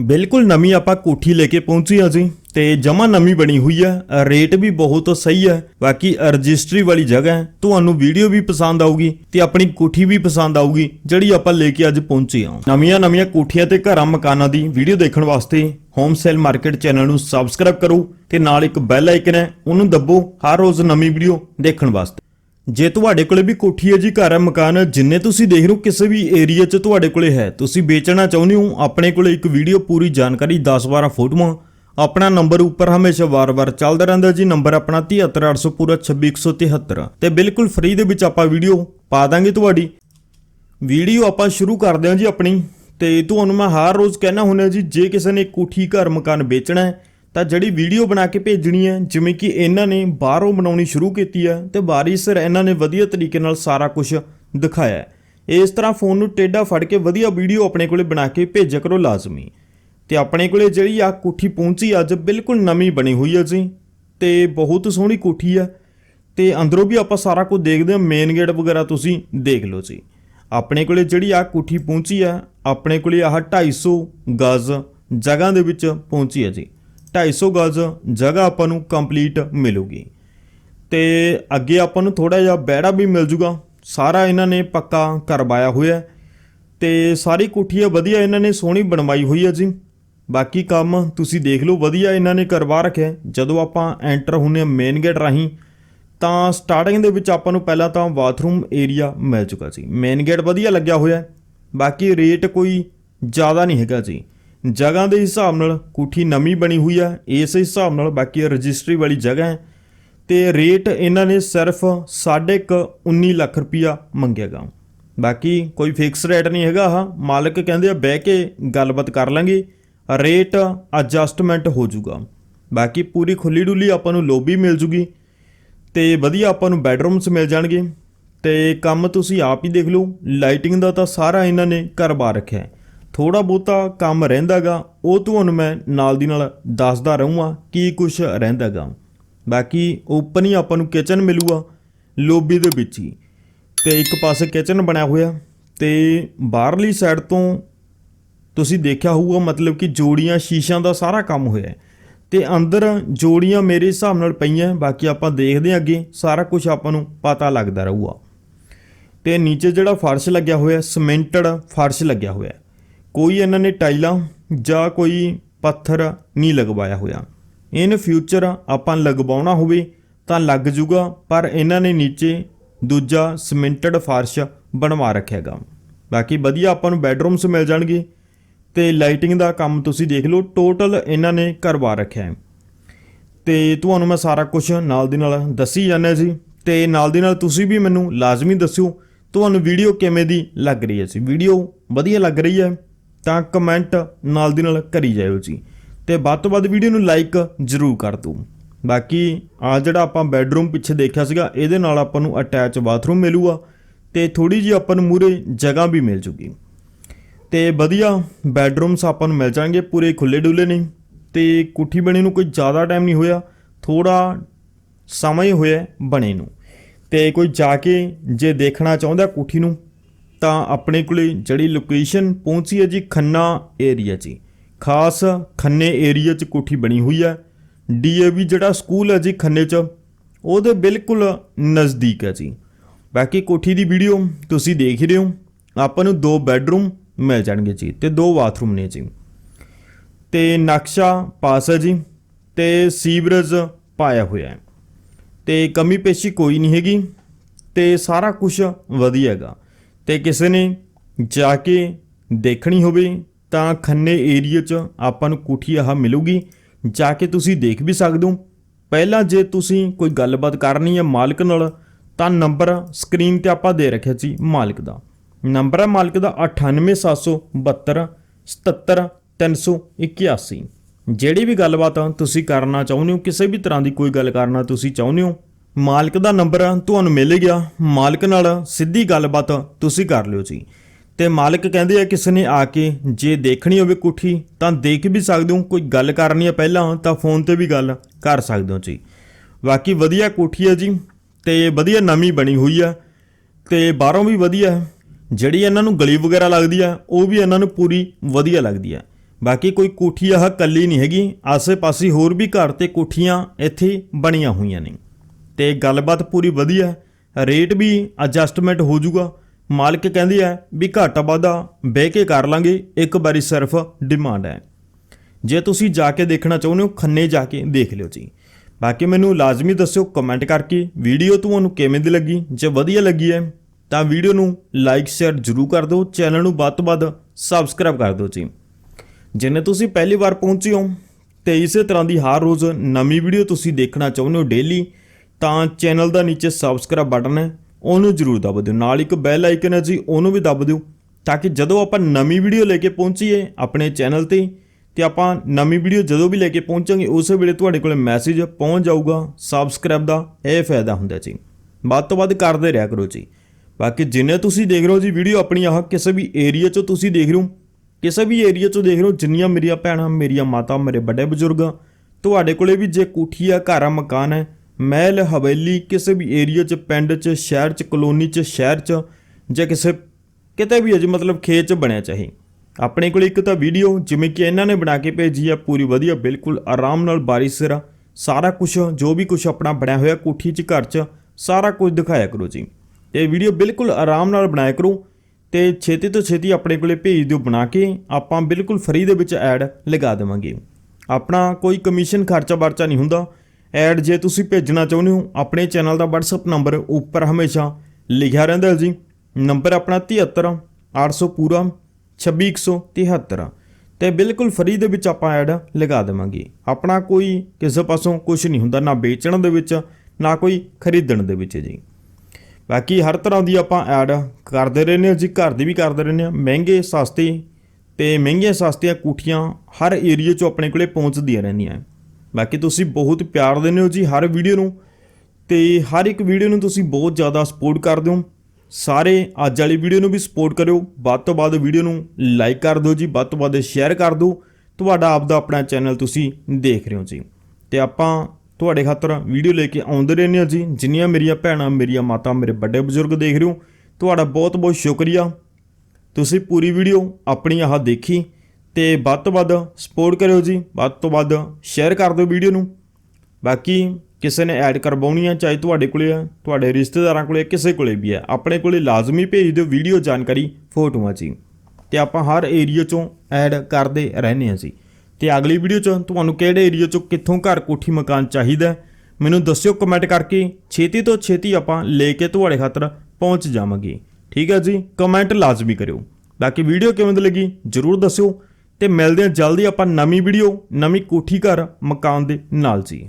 ਬਿਲਕੁਲ ਨਵੀਂ ਆਪਾਂ ਕੋਠੀ ਲੈ ਕੇ ਪਹੁੰਚੀ ਹਾਂ ਜੀ ਤੇ ਜਮਾ ਨਵੀਂ ਬਣੀ ਹੋਈ ਹੈ। ਰੇਟ ਵੀ ਬਹੁਤ ਸਹੀ ਹੈ। ਬਾਕੀ ਰਜਿਸਟਰੀ ਵਾਲੀ ਜਗ੍ਹਾ ਹੈ। ਤੁਹਾਨੂੰ ਵੀਡੀਓ ਵੀ ਪਸੰਦ ਆਊਗੀ ਤੇ ਆਪਣੀ ਕੋਠੀ ਵੀ ਪਸੰਦ ਆਊਗੀ, ਜਿਹੜੀ ਆਪਾਂ ਲੈ ਕੇ ਅੱਜ ਪਹੁੰਚੇ ਹਾਂ। ਨਵੀਆਂ ਨਵੀਆਂ ਕੋਠੀਆਂ ਤੇ ਘਰਾਂ ਮਕਾਨਾਂ ਦੀ ਵੀਡੀਓ ਦੇਖਣ ਵਾਸਤੇ ਹੋਮ ਸੇਲ ਮਾਰਕੀਟ ਚੈਨਲ ਨੂੰ ਸਬਸਕ੍ਰਾਈਬ ਕਰੋ ਤੇ ਨਾਲ ਇੱਕ ਬੈਲ ਆਈਕਨ ਹੈ, ਉਹਨੂੰ ਦੱਬੋ ਹਰ ਰੋਜ਼ ਨਵੀਂ ਵੀਡੀਓ ਦੇਖਣ ਵਾਸਤੇ। ਜੇ ਤੁਹਾਡੇ ਕੋਲੇ ਵੀ ਕੋਠੀ ਹੈ ਜੀ, ਘਰ ਹੈ, ਮਕਾਨ ਹੈ, ਜਿੰਨੇ ਤੁਸੀਂ ਦੇਖ ਰਹੇ ਹੋ, ਕਿਸੇ ਵੀ ਏਰੀਆ 'ਚ ਤੁਹਾਡੇ ਕੋਲੇ ਹੈ। ਤੁਸੀਂ ਵੇਚਣਾ ਚਾਹੁੰਦੇ ਹੋ, ਆਪਣੇ ਕੋਲੇ ਇੱਕ ਵੀਡੀਓ ਪੂਰੀ ਜਾਣਕਾਰੀ 10-12 ਫੋਟੋਆਂ, ਆਪਣਾ ਨੰਬਰ ਉੱਪਰ ਹਮੇਸ਼ਾ ਵਾਰ-ਵਾਰ ਚੱਲਦਾ ਰਹਿੰਦਾ ਜੀ ਨੰਬਰ ਆਪਣਾ 73800 ਪੂਰਾ 26173 ਤੇ ਬਿਲਕੁਲ ਫ੍ਰੀ ਦੇ ਵਿੱਚ ਆਪਾਂ ਵੀਡੀਓ ਪਾ ਦਾਂਗੇ ਤੁਹਾਡੀ। ਵੀਡੀਓ ਆਪਾਂ ਸ਼ੁਰੂ ਕਰਦੇ ਹਾਂ ਜੀ ਆਪਣੀ। ਤੇ ਤੁਹਾਨੂੰ ਮੈਂ ਹਰ ਰੋਜ਼ ਕਹਿਣਾ ਹੁੰਦਾ ਜੀ, ਜੇ ਕਿਸੇ ਨੇ ਕੋਠੀ, ਘਰ, ਮਕਾਨ ਵੇਚਣਾ ਹੈ ਤਾਂ ਜਿਹੜੀ ਵੀਡੀਓ ਬਣਾ ਕੇ ਭੇਜਣੀ ਹੈ, ਜਿਵੇਂ ਕਿ ਇਹਨਾਂ ਨੇ ਬਾਹਰੋਂ ਬਣਾਉਣੀ ਸ਼ੁਰੂ ਕੀਤੀ ਹੈ ਤੇ ਬਾਰੀ ਸਿਰ ਇਹਨਾਂ ਨੇ ਵਧੀਆ ਤਰੀਕੇ ਨਾਲ ਸਾਰਾ ਕੁਝ ਦਿਖਾਇਆ ਇਸ ਤਰ੍ਹਾਂ ਫੋਨ ਨੂੰ ਟੇਢਾ ਫੜ ਕੇ ਵਧੀਆ ਵੀਡੀਓ ਆਪਣੇ ਕੋਲੇ ਬਣਾ ਕੇ ਭੇਜਿਆ ਕਰੋ ਲਾਜ਼ਮੀ। ਤੇ ਆਪਣੇ ਕੋਲੇ ਜਿਹੜੀ ਆ ਕੋਠੀ ਪਹੁੰਚੀ, ਅੱਜ ਬਿਲਕੁਲ ਨਵੀਂ ਬਣੀ ਹੋਈ ਹੈ ਜੀ। ਤੇ ਬਹੁਤ ਸੋਹਣੀ ਕੋਠੀ ਹੈ। ਤੇ ਅੰਦਰੋਂ ਵੀ ਆਪਾਂ ਸਾਰਾ ਕੁਝ ਦੇਖਦੇ ਹਾਂ ਮੇਨ ਗੇਟ ਵਗੈਰਾ ਤੁਸੀਂ ਦੇਖ ਲਓ ਜੀ। ਆਪਣੇ ਕੋਲੇ ਜਿਹੜੀ ਆ ਕੋਠੀ ਪਹੁੰਚੀ ਆ ਆਪਣੇ ਕੋਲੇ ਆਹ 250 ਗਜ਼ ਜਗ੍ਹਾ ਦੇ ਵਿੱਚ ਪਹੁੰਚੀ ਹੈ ਜੀ। 250 ਗਜ਼ ਜਗ੍ਹਾ ਆਪਾਂ ਨੂੰ ਕੰਪਲੀਟ ਮਿਲੂਗੀ। ਤੇ ਅੱਗੇ ਆਪਾਂ ਨੂੰ ਥੋੜਾ ਜਿਹਾ ਬਹਿੜਾ ਵੀ ਮਿਲ ਜੂਗਾ। ਸਾਰਾ ਇਹਨਾਂ ਨੇ ਪੱਕਾ ਕਰਵਾਇਆ ਹੋਇਆ ਹੈ। ਤੇ ਸਾਰੀ ਕੋਠੀ ਆ ਵਧੀਆ ਇਹਨਾਂ ਨੇ ਸੋਹਣੀ ਬਣਵਾਈ ਹੋਈ ਹੈ ਜੀ। ਬਾਕੀ ਕੰਮ ਤੁਸੀਂ ਦੇਖ ਲਓ, ਵਧੀਆ ਇਹਨਾਂ ਨੇ ਕਰਵਾ ਰੱਖਿਆ ਜਦੋਂ ਆਪਾਂ ਐਂਟਰ ਹੁੰਨੇ ਮੇਨ ਗੇਟ ਰਾਹੀਂ, ਤਾਂ ਸਟਾਰਟਿੰਗ ਦੇ ਵਿੱਚ ਆਪਾਂ ਨੂੰ ਪਹਿਲਾਂ ਤਾਂ ਬਾਥਰੂਮ ਏਰੀਆ ਮਿਲ ਚੁੱਕਾ ਸੀ ਮੇਨ ਗੇਟ ਵਧੀਆ ਲੱਗਿਆ ਹੋਇਆ ਬਾਕੀ ਰੇਟ ਕੋਈ ਜ਼ਿਆਦਾ ਨਹੀਂ ਹੈਗਾ ਜੀ। ਜਗ੍ਹਾ ਦੇ ਹਿਸਾਬ ਨਾਲ ਕੋਠੀ ਨਵੀਂ ਬਣੀ ਹੋਈ ਹੈ ਇਸ ਹਿਸਾਬ ਨਾਲ ਬਾਕੀ ਰਜਿਸਟਰੀ ਵਾਲੀ ਜਗ੍ਹਾ ਹੈ। ਤੇ ਰੇਟ ਇਹਨਾਂ ਨੇ ਸਿਰਫ 19 ਲੱਖ ਰੁਪਇਆ ਮੰਗਿਆਗਾ ਬਾਕੀ ਕੋਈ ਫਿਕਸ ਰੇਟ ਨਹੀਂ ਹੈਗਾ ਆ ਮਾਲਕ ਕਹਿੰਦੇ ਆ, ਬਹਿ ਕੇ ਗੱਲਬਾਤ ਕਰ ਲਾਂਗੇ। ਰੇਟ ਐਡਜਸਟਮੈਂਟ ਹੋ ਜਾਊਗਾ। ਬਾਕੀ ਪੂਰੀ ਖੁੱਲੀ ਡੁੱਲੀ ਆਪਾਂ ਨੂੰ ਲੋਬੀ ਮਿਲ ਜੂਗੀ ਤੇ ਵਧੀਆ ਆਪਾਂ ਨੂੰ ਬੈਡਰੂਮਸ ਮਿਲ ਜਾਣਗੇ। ਤੇ ਕੰਮ ਤੁਸੀਂ ਆਪ ਹੀ ਦੇਖ ਲਓ ਲਾਈਟਿੰਗ ਦਾ ਤਾਂ ਸਾਰਾ ਇਹਨਾਂ ਨੇ ਕਰਵਾ ਰੱਖਿਆ ਹੈ। ਥੋੜਾ ਬਹੁਤਾ ਕੰਮ ਰਹਿੰਦਾਗਾ, ਉਹ ਤੁਹਾਨੂੰ ਮੈਂ ਨਾਲ ਦੀ ਨਾਲ ਦੱਸਦਾ ਰਹੂੰਗਾ ਕੀ ਕੁਝ ਰਹਿੰਦਾਗਾ। ਬਾਕੀ ਓਪਨ ਹੀ ਆਪਾਂ ਨੂੰ ਕਿਚਨ ਮਿਲੂਗਾ, ਲੋਬੀ ਦੇ ਵਿੱਚ ਹੀ। ਤੇ ਇੱਕ ਪਾਸੇ ਕਿਚਨ ਬਣਿਆ ਹੋਇਆ, ਤੇ ਬਾਹਰਲੀ ਸਾਈਡ ਤੋਂ ਤੁਸੀਂ ਦੇਖਿਆ ਹੋਊਗਾ ਮਤਲਬ ਕਿ ਜੋੜੀਆਂ ਸ਼ੀਸ਼ਾਂ ਦਾ ਸਾਰਾ ਕੰਮ ਹੋਇਆ ਹੈ। ਤੇ ਅੰਦਰ ਜੋੜੀਆਂ ਮੇਰੇ ਹਿਸਾਬ ਨਾਲ ਪਈਆਂ, ਬਾਕੀ ਆਪਾਂ ਦੇਖਦੇ ਹਾਂ ਅੱਗੇ, ਸਾਰਾ ਕੁਝ ਆਪਾਂ ਨੂੰ ਪਤਾ ਲੱਗਦਾ ਰਹੂਗਾ। ਤੇ ਨੀਚੇ ਜਿਹੜਾ ਫਰਸ਼ ਲੱਗਿਆ ਹੋਇਆ ਸਿਮੈਂਟਡ ਫਰਸ਼ ਲੱਗਿਆ ਹੋਇਆ ਕੋਈ ਇਹਨਾਂ ਨੇ ਟਾਈਲਾਂ ਜਾਂ ਕੋਈ ਪੱਥਰ ਨਹੀਂ ਲਗਵਾਇਆ ਹੋਇਆ। ਇਨ ਫਿਊਚਰ ਆਪਾਂ ਲਗਵਾਉਣਾ ਹੋਵੇ ਤਾਂ ਲੱਗ ਜੂਗਾ, ਪਰ ਇਹਨਾਂ ਨੇ ਨੀਚੇ ਦੂਜਾ ਸਿਮੈਂਟਡ ਫਾਰਸ਼ ਬਣਵਾ ਰੱਖਿਆਗਾ ਬਾਕੀ ਵਧੀਆ ਆਪਾਂ ਨੂੰ ਬੈਡਰੂਮਸ ਮਿਲ ਜਾਣਗੇ ਤੇ ਲਾਈਟਿੰਗ ਦਾ ਕੰਮ ਤੁਸੀਂ ਦੇਖ ਲਓ, ਟੋਟਲ ਇਹਨਾਂ ਨੇ ਕਰਵਾ ਰੱਖਿਆ ਹੈ। ਤੇ ਤੁਹਾਨੂੰ ਮੈਂ ਸਾਰਾ ਕੁਝ ਨਾਲ ਦੀ ਨਾਲ ਦੱਸੀ ਜਾਂਦਾ ਜੀ ਤੇ ਨਾਲ ਦੀ ਨਾਲ ਤੁਸੀਂ ਵੀ ਮੈਨੂੰ ਲਾਜ਼ਮੀ ਦੱਸਿਓ, ਤੁਹਾਨੂੰ ਵੀਡੀਓ ਕਿਵੇਂ ਦੀ ਲੱਗ ਰਹੀ ਹੈ ਸੀ ਵੀਡੀਓ ਵਧੀਆ ਲੱਗ ਰਹੀ ਹੈ। ਤਾਂ ਕਮੈਂਟ ਨਾਲ ਦੀ ਨਾਲ ਕਰੀ ਜਾਇਓ ਜੀ। ਤੇ ਵੱਧ ਤੋਂ ਵੱਧ ਵੀਡੀਓ ਨੂੰ ਲਾਈਕ ਜ਼ਰੂਰ ਕਰ ਦਿਓ। ਬਾਕੀ ਆ ਜਿਹੜਾ ਆਪਾਂ ਬੈੱਡਰੂਮ ਪਿੱਛੇ ਦੇਖਿਆ ਸੀਗਾ, ਇਹਦੇ ਨਾਲ ਆਪਾਂ ਨੂੰ ਅਟੈਚ ਬਾਥਰੂਮ ਮਿਲੂਗਾ ਤੇ ਥੋੜੀ ਜਿਹੀ ਆਪਾਂ ਨੂੰ ਮੂਰੇ ਜਗ੍ਹਾ ਵੀ ਮਿਲ ਜੂਗੀ। ਤੇ ਵਧੀਆ ਬੈੱਡਰੂਮਸ ਆਪਾਂ ਨੂੰ ਮਿਲ ਜਾਣਗੇ ਪੂਰੇ ਖੁੱਲੇ ਡੁੱਲੇ ਨੇ। ਤੇ ਕੁੱਠੀ ਬਣੇ ਨੂੰ ਕੋਈ ਜ਼ਿਆਦਾ ਟਾਈਮ ਨਹੀਂ ਹੋਇਆ ਥੋੜਾ ਸਮਾਂ ਹੀ ਹੋਇਆ ਬਣੇ ਨੂੰ। ਤੇ ਕੋਈ ਜਾ ਕੇ ਜੇ ਦੇਖਣਾ ਚਾਹੁੰਦਾ ਕੁੱਠੀ ਨੂੰ ਤਾਂ ਆਪਣੇ ਕੋਲੇ ਜਿਹੜੀ ਲੋਕੇਸ਼ਨ ਪਹੁੰਚੀ ਹੈ ਜੀ ਖੰਨਾ ਏਰੀਆ 'ਚ ਖਾਸ ਖੰਨੇ ਏਰੀਆ 'ਚ ਕੋਠੀ ਬਣੀ ਹੋਈ ਹੈ। ਡੀਏਵੀ ਜਿਹੜਾ ਸਕੂਲ ਹੈ ਜੀ ਖੰਨੇ 'ਚ, ਉਹਦੇ ਬਿਲਕੁਲ ਨਜ਼ਦੀਕ ਹੈ ਜੀ। ਬਾਕੀ ਕੋਠੀ ਦੀ ਵੀਡੀਓ ਤੁਸੀਂ ਦੇਖ ਹੀ ਰਹੇ ਹੋ। ਆਪਾਂ ਨੂੰ ਦੋ ਬੈੱਡਰੂਮ ਮਿਲ ਜਾਣਗੇ ਜੀ ਤੇ ਦੋ ਬਾਥਰੂਮ ਨੇ ਜੀ। ਤੇ ਨਕਸ਼ਾ ਪਾਸ ਹੈ ਜੀ ਤੇ ਸੀਵਰੇਜ ਪਾਇਆ ਹੋਇਆ ਹੈ। ਤੇ ਕਮੀ ਪੇਸ਼ੀ ਕੋਈ ਨਹੀਂ ਹੈਗੀ ਤੇ ਸਾਰਾ ਕੁਝ ਵਧੀਆ ਹੈਗਾ। ਤੇ ਕਿਸੇ ਨੇ ਜਾ ਕੇ ਦੇਖਣੀ ਹੋਵੇ ਤਾਂ ਖੰਨੇ ਏਰੀਆ 'ਚ ਆਪਾਂ ਨੂੰ ਕੋਠੀ ਆਹ ਮਿਲੂਗੀ। ਜਾ ਕੇ ਤੁਸੀਂ ਦੇਖ ਵੀ ਸਕਦੇ ਹੋ। ਪਹਿਲਾਂ ਜੇ ਤੁਸੀਂ ਕੋਈ ਗੱਲਬਾਤ ਕਰਨੀ ਹੈ ਮਾਲਕ ਨਾਲ, ਤਾਂ ਨੰਬਰ ਸਕਰੀਨ ਤੇ ਆਪਾਂ ਦੇ ਰੱਖਿਆ ਸੀ ਮਾਲਕ ਦਾ। ਨੰਬਰ ਹੈ ਮਾਲਕ ਦਾ 98772 77381 ਜਿਹੜੀ ਵੀ ਗੱਲਬਾਤ ਤੁਸੀਂ ਕਰਨਾ ਚਾਹੁੰਦੇ ਹੋ, ਕਿਸੇ ਵੀ ਤਰ੍ਹਾਂ ਦੀ ਕੋਈ ਗੱਲ ਕਰਨਾ ਤੁਸੀਂ ਚਾਹੁੰਦੇ ਹੋ ਮਾਲਕ ਦਾ ਨੰਬਰ ਤੁਹਾਨੂੰ ਮਿਲ ਗਿਆ। ਮਾਲਕ ਨਾਲ ਸਿੱਧੀ ਗੱਲਬਾਤ ਤੁਸੀਂ ਕਰ ਲਿਓ ਜੀ। ਤੇ ਮਾਲਕ ਕਹਿੰਦੇ ਆ ਕਿਸੇ ਨੇ ਆ ਕੇ ਜੇ ਦੇਖਣੀ ਹੋਵੇ ਕੋਠੀ, ਤਾਂ ਦੇਖ ਵੀ ਸਕਦੇ ਹੋ। ਕੋਈ ਗੱਲ ਕਰਨੀ ਹੈ ਪਹਿਲਾਂ, ਤਾਂ ਫੋਨ ਤੇ ਵੀ ਗੱਲ ਕਰ ਸਕਦੇ ਹੋ ਜੀ। ਬਾਕੀ ਵਧੀਆ ਕੋਠੀ ਹੈ ਜੀ, ਤੇ ਵਧੀਆ ਨਵੀਂ ਬਣੀ ਹੋਈ ਆ। ਤੇ ਬਾਹਰੋਂ ਵੀ ਵਧੀਆ ਜਿਹੜੀ ਇਹਨਾਂ ਨੂੰ ਗਲੀ ਵਗੈਰਾ ਲੱਗਦੀ ਆ, ਉਹ ਵੀ ਇਹਨਾਂ ਨੂੰ ਪੂਰੀ ਵਧੀਆ ਲੱਗਦੀ ਆ। ਬਾਕੀ ਕੋਈ ਕੋਠੀ ਆਹ ਕੱਲੀ ਨਹੀਂ ਹੈਗੀ। ਆਸੇ-ਪਾਸੇ ਹੋਰ ਵੀ ਘਰ ਤੇ ਕੋਠੀਆਂ ਇੱਥੇ ਬਣੀਆਂ ਹੋਈਆਂ ਨੇ। ਤੇ ਗੱਲਬਾਤ ਪੂਰੀ ਵਧੀਆ ਰੇਟ ਵੀ ਐਡਜਸਟਮੈਂਟ ਹੋ ਜਾਊਗਾ। ਮਾਲਕ ਕਹਿੰਦੇ ਹੈ ਵੀ ਘਾਟਾ ਵਾਧਾ ਬਹਿ ਕੇ ਕਰ ਲਾਂਗੇ, ਇੱਕ ਵਾਰੀ ਸਿਰਫ ਡਿਮਾਂਡ ਹੈ। ਜੇ ਤੁਸੀਂ ਜਾ ਕੇ ਦੇਖਣਾ ਚਾਹੁੰਦੇ ਹੋ, ਖੰਨੇ ਜਾ ਕੇ ਦੇਖ ਲਿਓ ਜੀ। ਬਾਕੀ ਮੈਨੂੰ ਲਾਜ਼ਮੀ ਦੱਸਿਓ ਕਮੈਂਟ ਕਰਕੇ ਵੀਡੀਓ ਤੁਹਾਨੂੰ ਕਿਵੇਂ ਦੀ ਲੱਗੀ? ਜੇ ਵਧੀਆ ਲੱਗੀ ਹੈ, ਤਾਂ ਵੀਡੀਓ ਨੂੰ ਲਾਈਕ ਸ਼ੇਅਰ ਜ਼ਰੂਰ ਕਰ ਦਿਓ। ਚੈਨਲ ਨੂੰ ਵੱਧ ਤੋਂ ਵੱਧ ਸਬਸਕ੍ਰਾਈਬ ਕਰ ਦਿਓ ਜੀ। ਜਿੰਨੇ ਤੁਸੀਂ ਪਹਿਲੀ ਵਾਰ ਪਹੁੰਚੇ ਹੋ, ਤੇ ਇਸੇ ਤਰ੍ਹਾਂ ਦੀ ਹਰ ਰੋਜ਼ ਨਵੀਂ ਵੀਡੀਓ ਤੁਸੀਂ ਦੇਖਣਾ ਚਾਹੁੰਦੇ ਹੋ ਡੇਲੀ ਤਾਂ ਚੈਨਲ ਦਾ ਨੀਚੇ ਸਬਸਕ੍ਰਾਈਬ ਬਟਨ ਹੈ, ਉਹਨੂੰ ਜ਼ਰੂਰ ਦਬਾ ਦਿਓ। ਨਾਲ ਇੱਕ ਬੈਲ ਆਈਕਨ ਹੈ ਜੀ, ਉਹਨੂੰ ਵੀ ਦਬਾ ਦਿਓ, ਤਾਂ ਕਿ ਜਦੋਂ ਆਪਾਂ ਨਵੀਂ ਵੀਡੀਓ ਲੈ ਕੇ ਪਹੁੰਚੀਏ ਆਪਣੇ ਚੈਨਲ ਤੇ ਤੇ ਆਪਾਂ ਨਵੀਂ ਵੀਡੀਓ ਜਦੋਂ ਵੀ ਲੈ ਕੇ ਪਹੁੰਚਾਂਗੇ, ਉਸੇ ਵੇਲੇ ਤੁਹਾਡੇ ਕੋਲੇ ਮੈਸੇਜ ਪਹੁੰਚ ਜਾਊਗਾ ਸਬਸਕ੍ਰਾਈਬ ਦਾ ਇਹ ਫਾਇਦਾ ਹੁੰਦਾ ਜੀ। ਵੱਧ ਤੋਂ ਵੱਧ ਕਰਦੇ ਰਿਹਾ ਕਰੋ ਜੀ। ਬਾਕੀ ਜਿੰਨੇ ਤੁਸੀਂ ਦੇਖ ਰਹੇ ਹੋ ਜੀ ਵੀਡੀਓ ਆਪਣੀ ਆਹ ਕਿਸੇ ਵੀ ਏਰੀਆ 'ਚੋਂ ਤੁਸੀਂ ਦੇਖ ਰਹੇ ਹੋ, ਕਿਸੇ ਵੀ ਏਰੀਆ 'ਚੋਂ ਦੇਖ ਰਹੇ ਹੋ, ਜਿੰਨੀਆਂ ਮੇਰੀਆਂ ਭੈਣਾਂ, ਮੇਰੀਆਂ ਮਾਤਾ, ਮੇਰੇ ਵੱਡੇ ਬਜ਼ੁਰਗ, ਤੁਹਾਡੇ ਕੋਲੇ ਵੀ ਜੇ ਕੋਠੀ ਆ, ਘਰ ਆ, ਮਕਾਨ ਹੈ ਮਹਿਲ ਹਵੇਲੀ ਕਿਸੇ ਵੀ ਏਰੀਆ 'ਚ, ਪਿੰਡ 'ਚ, ਸ਼ਹਿਰ 'ਚ, ਕਲੋਨੀ 'ਚ, ਸ਼ਹਿਰ 'ਚ ਜਾਂ ਕਿਸੇ ਕਿਤੇ ਵੀ ਅਜੇ ਮਤਲਬ ਖੇਤ 'ਚ ਬਣਿਆ ਚਾਹੇ। ਆਪਣੇ ਕੋਲ ਇੱਕ ਤਾਂ ਵੀਡੀਓ ਜਿਵੇਂ ਕਿ ਇਹਨਾਂ ਨੇ ਬਣਾ ਕੇ ਭੇਜੀ ਆ, ਪੂਰੀ ਵਧੀਆ, ਬਿਲਕੁਲ ਆਰਾਮ ਨਾਲ ਬਾਰਿਸ਼ ਸਿਰ। ਸਾਰਾ ਕੁਝ ਜੋ ਵੀ ਕੁਝ ਆਪਣਾ ਬਣਿਆ ਹੋਇਆ ਕੋਠੀ 'ਚ, ਘਰ 'ਚ, ਸਾਰਾ ਕੁਝ ਦਿਖਾਇਆ ਕਰੋ ਜੀ। ਤੇ ਵੀਡੀਓ ਬਿਲਕੁਲ ਆਰਾਮ ਨਾਲ ਬਣਾਇਆ ਕਰੋ ਤੇ ਛੇਤੀ ਤੋਂ ਛੇਤੀ ਆਪਣੇ ਕੋਲੇ ਭੇਜ ਦਿਓ ਬਣਾ ਕੇ। ਆਪਾਂ ਬਿਲਕੁਲ ਫ੍ਰੀ ਦੇ ਵਿੱਚ ਐਡ ਲਗਾ ਦੇਵਾਂਗੇ। ਆਪਣਾ ਕੋਈ ਕਮਿਸ਼ਨ ਖਰਚਾ ਵਰਚਾ ਨਹੀਂ ਹੁੰਦਾ। ਐਡ ਜੇ ਤੁਸੀਂ ਭੇਜਣਾ ਚਾਹੁੰਦੇ ਹੋ, ਆਪਣੇ ਚੈਨਲ ਦਾ WhatsApp ਨੰਬਰ ਉੱਪਰ ਹਮੇਸ਼ਾ ਲਿਖਿਆ ਰਹਿੰਦਾ ਹੈ ਜੀ। ਨੰਬਰ ਆਪਣਾ 73 800 ਪੂਰਾ 26173 ਤੇ ਬਿਲਕੁਲ ਫਰੀ ਦੇ ਵਿੱਚ ਆਪਾਂ ਐਡ ਲਗਾ ਦੇਵਾਂਗੇ। ਆਪਣਾ ਕੋਈ ਕਿਸੇ ਪਾਸੋਂ ਕੁਝ ਨਹੀਂ ਹੁੰਦਾ, ਨਾ ਵੇਚਣ ਦੇ ਵਿੱਚ, ਨਾ ਕੋਈ ਖਰੀਦਣ ਦੇ ਵਿੱਚ ਜੀ। ਬਾਕੀ ਹਰ ਤਰ੍ਹਾਂ ਦੀ ਆਪਾਂ ਐਡ ਕਰਦੇ ਰਹਿੰਦੇ ਹਾਂ ਜੀ, ਘਰ ਦੀ ਵੀ ਕਰਦੇ ਰਹਿੰਦੇ ਹਾਂ। ਮਹਿੰਗੇ ਸਸਤੇ ਤੇ ਮਹਿੰਗੀਆਂ ਸਸਤੀਆਂ ਕੋਠੀਆਂ ਹਰ ਏਰੀਆ 'ਚੋਂ ਆਪਣੇ ਕੋਲੇ ਪਹੁੰਚਦੀਆਂ ਰਹਿੰਦੀਆਂ। ਬਾਕੀ ਤੁਸੀਂ ਬਹੁਤ ਪਿਆਰ ਦਿੰਦੇ ਹੋ ਜੀ ਹਰ ਵੀਡੀਓ ਨੂੰ ਤੇ ਹਰ ਇੱਕ ਵੀਡੀਓ ਨੂੰ ਤੁਸੀਂ ਬਹੁਤ ਜ਼ਿਆਦਾ ਸਪੋਰਟ ਕਰਦੇ ਹੋ। ਸਾਰੇ ਅੱਜ ਵਾਲੀ ਵੀਡੀਓ ਨੂੰ ਵੀ ਸਪੋਰਟ ਕਰਿਓ। ਵੱਧ ਤੋਂ ਵੱਧ ਵੀਡੀਓ ਨੂੰ ਲਾਈਕ ਕਰ ਦਿਓ ਜੀ, ਵੱਧ ਤੋਂ ਵੱਧ ਸ਼ੇਅਰ ਕਰ ਦਿਓ। ਤੁਹਾਡਾ ਆਪਦਾ ਆਪਣਾ ਚੈਨਲ ਤੁਸੀਂ ਦੇਖ ਰਹੇ ਹੋ ਜੀ। ਤੇ ਆਪਾਂ ਤੁਹਾਡੇ ਖਾਤਰ ਵੀਡੀਓ ਲੈ ਕੇ ਆਉਂਦੇ ਰਹਿੰਦੇ ਹਾਂ ਜੀ। ਜਿੰਨੀਆਂ ਮੇਰੀਆਂ ਭੈਣਾਂ, ਮੇਰੀਆਂ ਮਾਤਾ, ਮੇਰੇ ਵੱਡੇ ਬਜ਼ੁਰਗ ਦੇਖ ਰਹੇ ਹੋ। ਤੁਹਾਡਾ ਬਹੁਤ ਬਹੁਤ ਸ਼ੁਕਰੀਆ। ਤੁਸੀਂ ਪੂਰੀ ਵੀਡੀਓ ਆਪਣੀ ਆਹ ਦੇਖੀ। ਤੇ ਵੱਧ ਤੋਂ ਵੱਧ ਸਪੋਰਟ ਕਰਿਓ ਜੀ, ਵੱਧ ਤੋਂ ਵੱਧ ਸ਼ੇਅਰ ਕਰ ਦਿਓ ਵੀਡੀਓ ਨੂੰ। ਬਾਕੀ ਕਿਸੇ ਨੇ ਐਡ ਕਰਵਾਉਣੀ ਹੈ ਚਾਹੇ ਤੁਹਾਡੇ ਕੋਲੇ ਆ, ਤੁਹਾਡੇ ਰਿਸ਼ਤੇਦਾਰਾਂ ਕੋਲੇ ਕਿਸੇ ਕੋਲੇ ਵੀ ਹੈ ਆਪਣੇ ਕੋਲੇ ਲਾਜ਼ਮੀ ਭੇਜ ਦਿਓ ਵੀਡੀਓ ਜਾਣਕਾਰੀ ਫੋਟੋਆਂ ਜੀ ਤੇ ਆਪਾਂ ਹਰ ਏਰੀਆ ਚੋਂ ਐਡ ਕਰਦੇ ਰਹਿੰਦੇ ਹਾਂ ਜੀ। ਤੇ ਅਗਲੀ ਵੀਡੀਓ ਚ ਤੁਹਾਨੂੰ ਕਿਹੜੇ ਏਰੀਆ ਚੋਂ ਕਿੱਥੋਂ ਘਰ ਕੋਠੀ ਮਕਾਨ ਚਾਹੀਦਾ ਮੈਨੂੰ ਦੱਸਿਓ ਕਮੈਂਟ ਕਰਕੇ। ਛੇਤੀ ਤੋਂ ਛੇਤੀ ਆਪਾਂ ਲੈ ਕੇ ਤੁਹਾਡੇ ਖਾਤਰ ਪਹੁੰਚ ਜਾਵਾਂਗੇ। ਠੀਕ ਹੈ ਜੀ ਕਮੈਂਟ ਲਾਜ਼ਮੀ ਕਰਿਓ। ਬਾਕੀ ਵੀਡੀਓ ਕਿਵੇਂ ਦੀ ਲੱਗੀ, ਜਰੂਰ ਦੱਸਿਓ। ਤੇ ਮਿਲਦੇ ਹਾਂ ਜਲਦੀ ਆਪਾਂ ਨਵੀਂ ਵੀਡੀਓ ਨਵੀਂ ਕੋਠੀ ਘਰ ਮਕਾਨ ਦੇ ਨਾਲ ਜੀ।